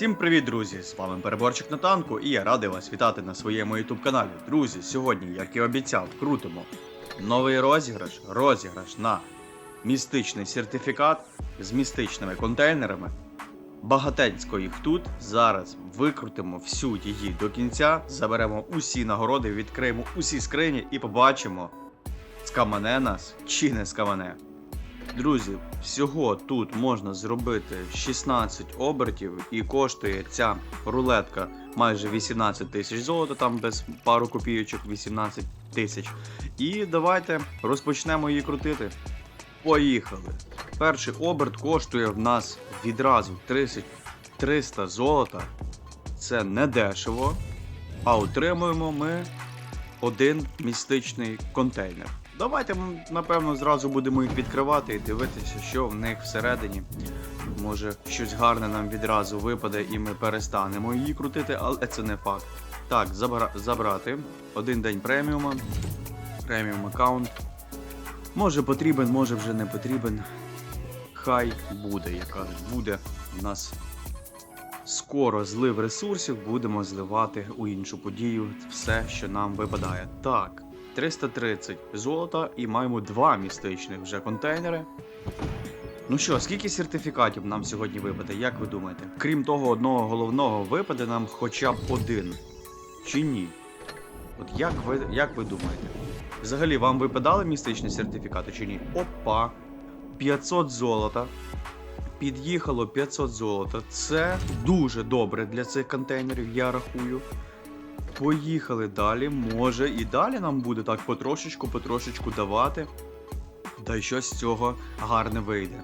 Всім привіт, друзі! З вами Переборчик на танку, і я радий вас вітати на своєму YouTube каналі. Друзі, сьогодні, як і обіцяв, крутимо новий розіграш, розіграш на містичний сертифікат з містичними контейнерами. Багатенько їх тут. Зараз викрутимо всю її до кінця, заберемо усі нагороди, відкриємо усі скрині і побачимо, скамане нас чи не скамане. Друзі, всього тут можна зробити 16 обертів і коштує ця рулетка майже 18 тисяч золота, там без пару копійочок 18 тисяч. І давайте розпочнемо її крутити. Поїхали. Перший оберт коштує в нас відразу 30 300 золота. Це не дешево. А отримуємо ми один містичний контейнер. Давайте ми, напевно, зразу будемо їх відкривати і дивитися, що в них всередині. Може, щось гарне нам відразу випаде і ми перестанемо її крутити, але це не факт. Так, забра- забрати. Один день преміума. Преміум аккаунт. Може потрібен, може вже не потрібен. Хай буде, як кажуть, буде у нас скоро злив ресурсів, будемо зливати у іншу подію все, що нам випадає. Так, 330 золота і маємо два містичних вже контейнери. Ну що, скільки сертифікатів нам сьогодні випаде, як ви думаєте? Крім того одного головного, випаде нам хоча б один. Чи ні? От як ви, як ви думаєте? Взагалі, вам випадали містичні сертифікати чи ні? Опа! 500 золота. Під'їхало 500 золота. Це дуже добре для цих контейнерів, я рахую. Поїхали далі. Може і далі нам буде так потрошечку, потрошечку давати. Та й щось з цього гарне вийде.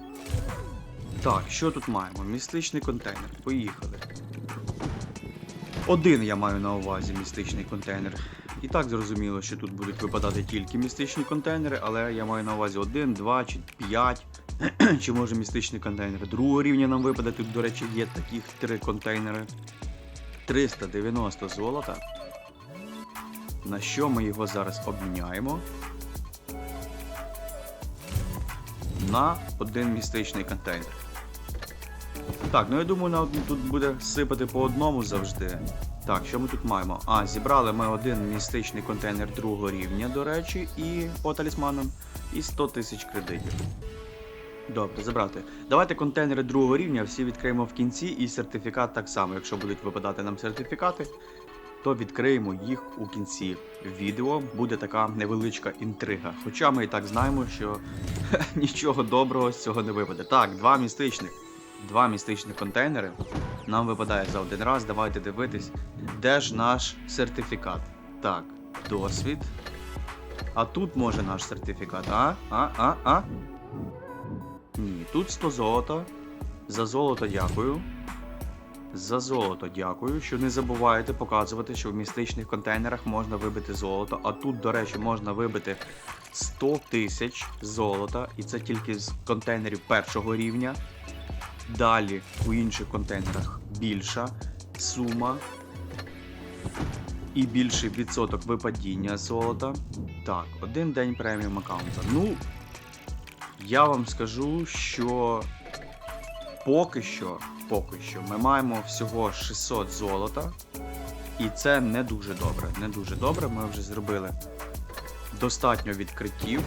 Так, що тут маємо? Містичний контейнер. Поїхали. Один я маю на увазі містичний контейнер. І так зрозуміло, що тут будуть випадати тільки містичні контейнери, але я маю на увазі один, два чи п'ять. чи може містичний контейнер. Другого рівня нам випаде. Тут, до речі, є таких три контейнери. 390 золота. На що ми його зараз обміняємо? На один містичний контейнер. Так, ну я думаю, на тут буде сипати по одному завжди. Так, що ми тут маємо? А, зібрали ми один містичний контейнер другого рівня, до речі, і по талісманам, і 100 тисяч кредитів. Добре, забрати. Давайте контейнери другого рівня всі відкриємо в кінці, і сертифікат так само. Якщо будуть випадати нам сертифікати, то відкриємо їх у кінці відео. Буде така невеличка інтрига. Хоча ми і так знаємо, що нічого доброго з цього не випаде. Так, два містичних. Два містичних контейнери. Нам випадає за один раз. Давайте дивитись, де ж наш сертифікат. Так, досвід. А тут може наш сертифікат. А? А, а, а? Ні, тут 100 золота. За золото дякую. За золото дякую, що не забувайте показувати, що в містичних контейнерах можна вибити золото. А тут, до речі, можна вибити 100 тисяч золота, і це тільки з контейнерів першого рівня. Далі у інших контейнерах більша сума і більший відсоток випадіння золота. Так, один день преміум аккаунта. Ну, я вам скажу, що поки що, поки що ми маємо всього 600 золота. І це не дуже добре. Не дуже добре. Ми вже зробили достатньо відкриттів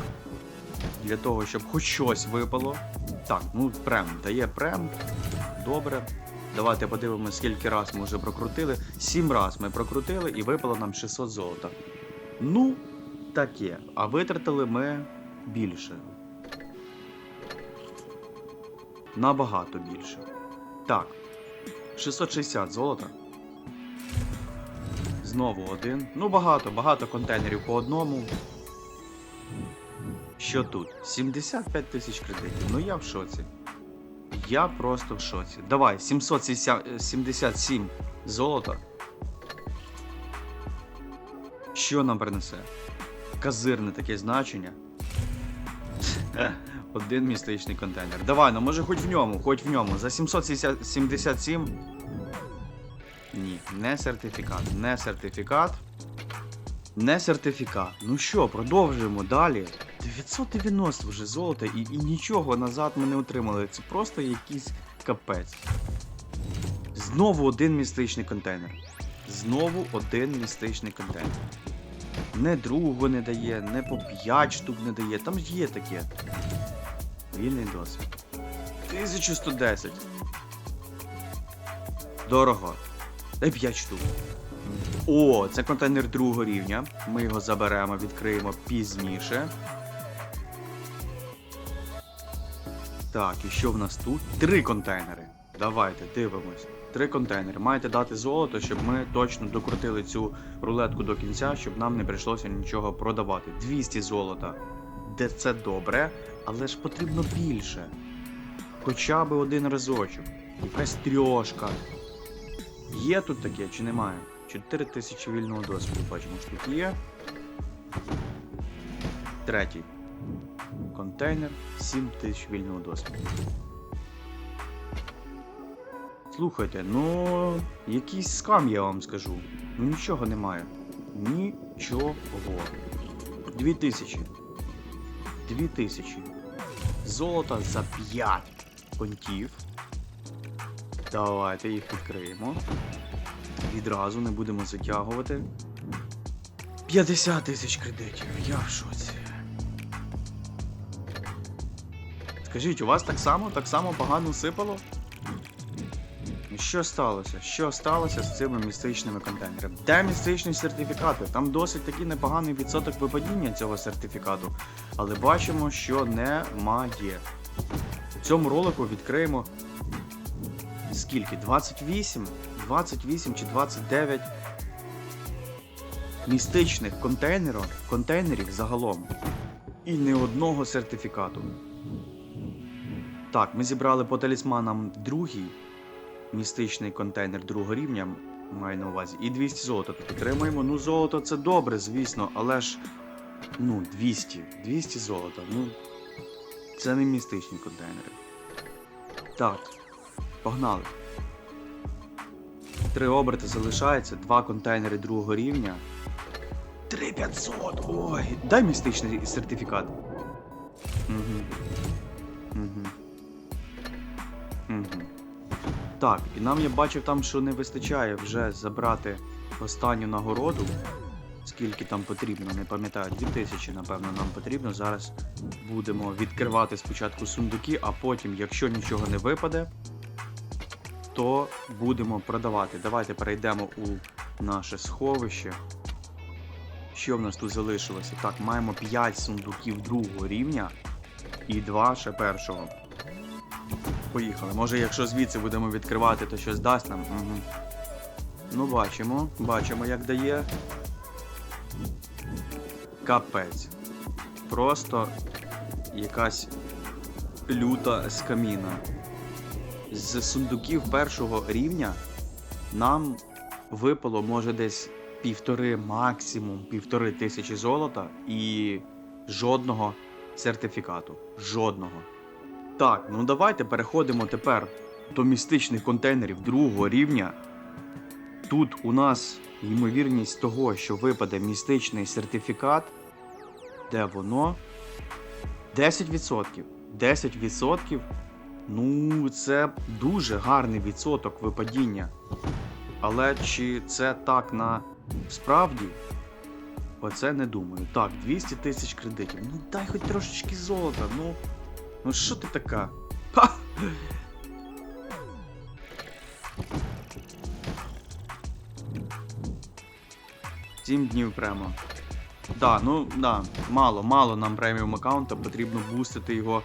для того, щоб хоч щось випало. Так, ну прем дає прем. Добре. Давайте подивимося, скільки раз ми вже прокрутили. Сім раз ми прокрутили і випало нам 600 золота. Ну, таке. А витратили ми більше. Набагато більше. Так. 660 золота. Знову один. Ну, багато, багато контейнерів по одному. Що тут? 75 тисяч кредитів. Ну я в шоці. Я просто в шоці. Давай, 777 золота. Що нам принесе? Казирне таке значення. Один містичний контейнер. Давай, ну може хоч в ньому, хоч в ньому. За 777. Ні, не сертифікат. Не сертифікат. Не сертифікат. Ну що, продовжуємо далі. 990 вже золота і, і нічого назад ми не отримали. Це просто якийсь капець. Знову один містичний контейнер. Знову один містичний контейнер. Не другого не дає, не по 5 штук не дає. Там є таке. Вільний досвід. 1110. Дорого. Дай 5 штук. О, це контейнер другого рівня. Ми його заберемо, відкриємо пізніше. Так, і що в нас тут? Три контейнери. Давайте, дивимось. Три контейнери. Маєте дати золото, щоб ми точно докрутили цю рулетку до кінця, щоб нам не прийшлося нічого продавати. 200 золота. Де це добре, але ж потрібно більше. Хоча би один разочок. Якась трьошка. Є тут таке чи немає? 4 тисячі вільного досвіду бачимо, що тут є. Третій. Контейнер 7 тисяч вільного досвіду. Слухайте, ну якийсь скам я вам скажу. Ну нічого немає. Нічого. Дві тисячі. Дві тисячі. Золото за 5 контів. Давайте їх відкриємо. Відразу не будемо затягувати. 50 тисяч кредитів. Я в шоці. Скажіть, у вас так само, так само погано сипало? Що сталося? Що сталося з цими містичними контейнерами? Де містичні сертифікати? Там досить таки непоганий відсоток випадіння цього сертифікату, але бачимо, що немає. У цьому ролику відкриємо скільки? 28? 28 чи 29 містичних контейнерів, контейнерів загалом. І не одного сертифікату. Так, ми зібрали по талісманам другий містичний контейнер другого рівня, маю на увазі, і 200 золота тут отримаємо. Ну, золото це добре, звісно, але ж. Ну, 200. 200 золота. Ну. Це не містичні контейнери. Так, погнали. Три оберти залишається, два контейнери другого рівня. 3500! Ой, дай містичний сертифікат. Угу. Так, і нам я бачив там, що не вистачає вже забрати останню нагороду. Скільки там потрібно, не пам'ятаю, 2000, напевно, нам потрібно. Зараз будемо відкривати спочатку сундуки, а потім, якщо нічого не випаде, то будемо продавати. Давайте перейдемо у наше сховище. Що в нас тут залишилося? Так, маємо 5 сундуків другого рівня і 2 ще першого. Поїхали. Може, якщо звідси будемо відкривати, то щось дасть нам. Угу. Ну, бачимо, бачимо, як дає. Капець. Просто якась люта скаміна. З сундуків першого рівня нам випало, може, десь півтори, максимум півтори тисячі золота і жодного сертифікату. Жодного. Так, ну давайте переходимо тепер до містичних контейнерів другого рівня. Тут у нас ймовірність того, що випаде містичний сертифікат. Де воно? 10%. 10%. Ну, це дуже гарний відсоток випадіння. Але чи це так на справді? Оце не думаю. Так, 200 тисяч кредитів. Ну дай хоч трошечки золота, ну. Ну що ти така? Ха! Сім днів прямо. Да, ну да, мало, мало нам преміум аккаунта, потрібно бустити його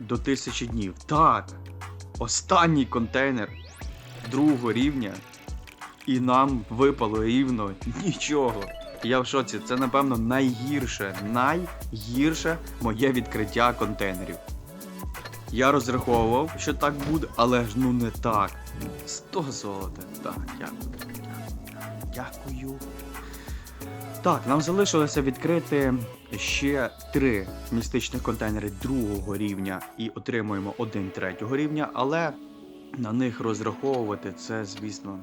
до тисячі днів. Так. Останній контейнер другого рівня. І нам випало рівно нічого. Я в шоці, це напевно найгірше, найгірше моє відкриття контейнерів. Я розраховував, що так буде, але ж ну не так. 100 золота. Так, дякую. Дякую. Так, нам залишилося відкрити ще три містичних контейнери другого рівня і отримуємо один третього рівня, але на них розраховувати це, звісно.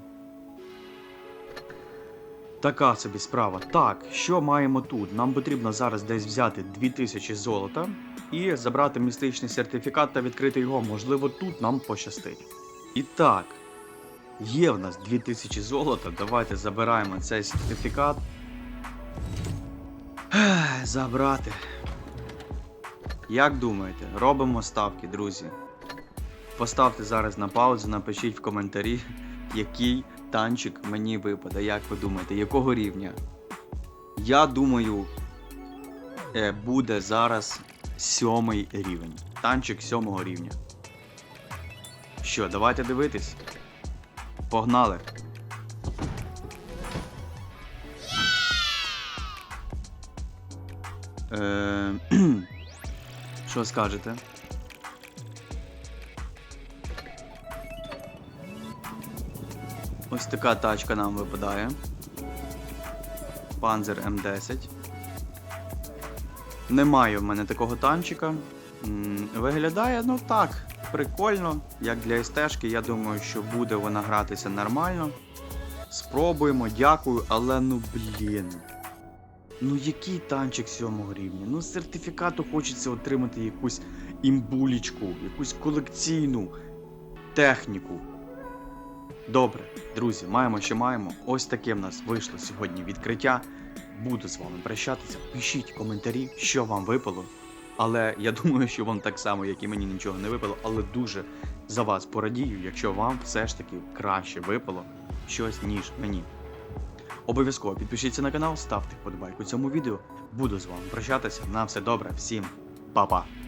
Така собі справа. Так, що маємо тут? Нам потрібно зараз десь взяти 2000 золота і забрати містичний сертифікат та відкрити його. Можливо, тут нам пощастить. І так, Є в нас 2000 золота. Давайте забираємо цей сертифікат. Забрати. Як думаєте, робимо ставки, друзі? Поставте зараз на паузу, напишіть в коментарі, який танчик мені випаде. Як ви думаєте, якого рівня? Я думаю, е, буде зараз сьомий рівень. Танчик сьомого рівня. Що, давайте дивитись. Погнали. Е, Що скажете? Ось така тачка нам випадає. Panzer М10. Немає в мене такого танчика. Виглядає, ну так, прикольно. Як для СТ-шки, я думаю, що буде вона гратися нормально. Спробуємо, дякую, але ну блін. Ну який танчик сьомого рівня? Ну з сертифікату хочеться отримати якусь імбулічку, якусь колекційну техніку. Добре, друзі, маємо, що маємо. Ось таке в нас вийшло сьогодні відкриття. Буду з вами прощатися. Пишіть коментарі, що вам випало. Але я думаю, що вам так само, як і мені нічого не випало, але дуже за вас порадію, якщо вам все ж таки краще випало щось, ніж мені. Обов'язково підпишіться на канал, ставте вподобайку цьому відео. Буду з вами прощатися. На все добре, всім па-па!